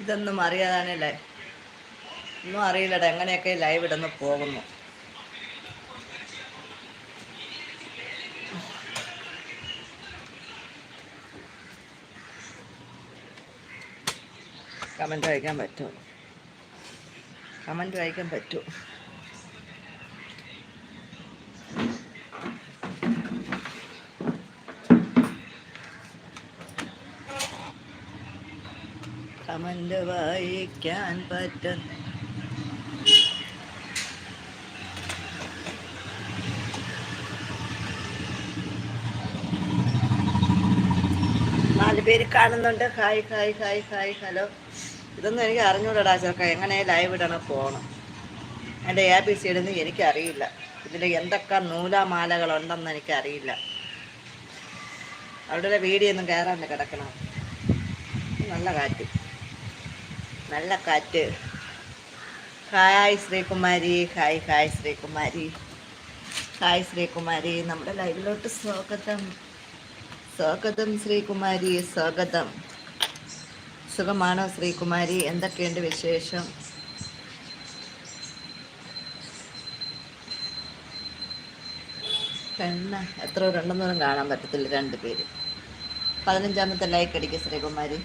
ഇതൊന്നും അറിയാതാണല്ലേ? ഒന്നും അറിയില്ലട. എങ്ങനെയൊക്കെ ലൈവ് ഇടന്ന് പോകുന്നു. കമന്റ് വായിക്കാൻ പറ്റുമോ? കമന്റ് വായിക്കാൻ പറ്റുമോ? കമന്റ് വായിക്കാൻ പറ്റും. നാല് പേര് കാണുന്നുണ്ട്. Hi hi hi hi hello. ഇതൊന്നും എനിക്ക് അറിഞ്ഞൂടാ ചെറുക്ക എങ്ങനെ ലൈവ് ഇടണം പോകണം എന്റെ എ ബി സി ഇടുന്നത് എനിക്കറിയില്ല. ഇതിൽ എന്തൊക്കെ നൂലാമാലകളുണ്ടെന്ന് എനിക്കറിയില്ല. അവിടെ വീഡിയോ ഒന്നും കയറാണ്ട് കിടക്കണം. നല്ല കാറ്റ്. നല്ല കാറ്റ്. Hi Sreekumari hi hi Sreekumari. Hi Sreekumari നമ്മുടെ ലൈവിലോട്ട് സ്വാഗതം. സ്വാഗതം ശ്രീകുമാരി സ്വാഗതം. സുഖമാണോ ശ്രീകുമാരി? എന്തൊക്കെയുണ്ട് വിശേഷം? പെണ്ണ. എത്ര രണ്ടെന്നോരം കാണാൻ പറ്റത്തില്ല രണ്ട് പേര്. പതിനഞ്ചാമത്തെ ലൈക്ക് അടിക്കുക ശ്രീകുമാരി.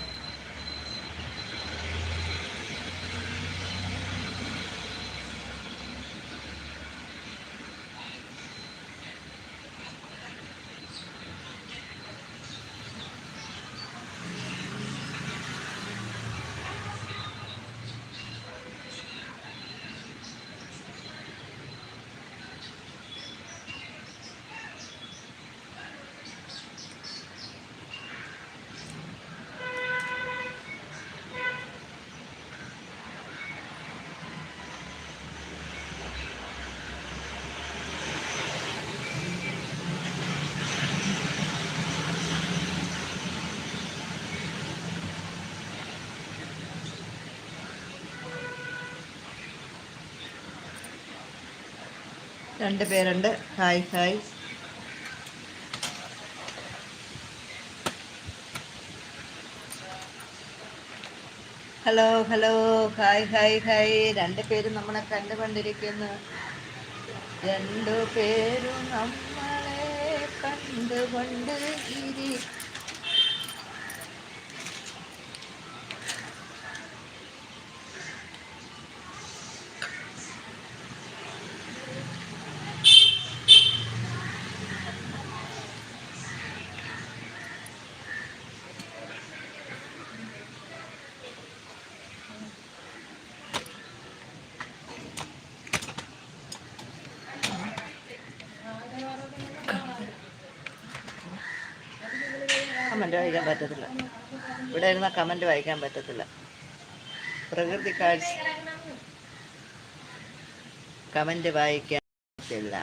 രണ്ട് പേരുണ്ട്. Hi hi hello hello hi hi hi രണ്ട് പേരും നമ്മളെ കണ്ടുകൊണ്ടിരിക്കുന്നു. രണ്ടു പേരും നമ്മളെ കണ്ടുകൊണ്ട് ഇരി കമന്റ് വായിക്കാൻ പറ്റത്തില്ല. ഇവിടെ ഇരുന്ന കമന്റ് വായിക്കാൻ പറ്റത്തില്ല. പ്രകൃതി കാഴ്ച കമന്റ് വായിക്കാൻ പറ്റില്ല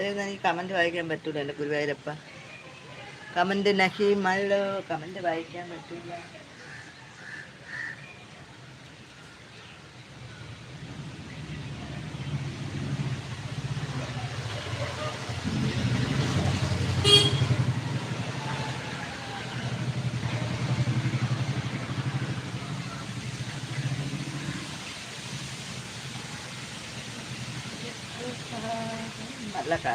ഇവിടെ നിന്ന് എനിക്ക് കമന്റ് വായിക്കാൻ പറ്റൂല എന്റെ ഗുരുവായൂരപ്പ കമന്റ് നഹീമല്ലോ കമന്റ് വായിക്കാൻ പറ്റൂല. നല്ല കാര്യം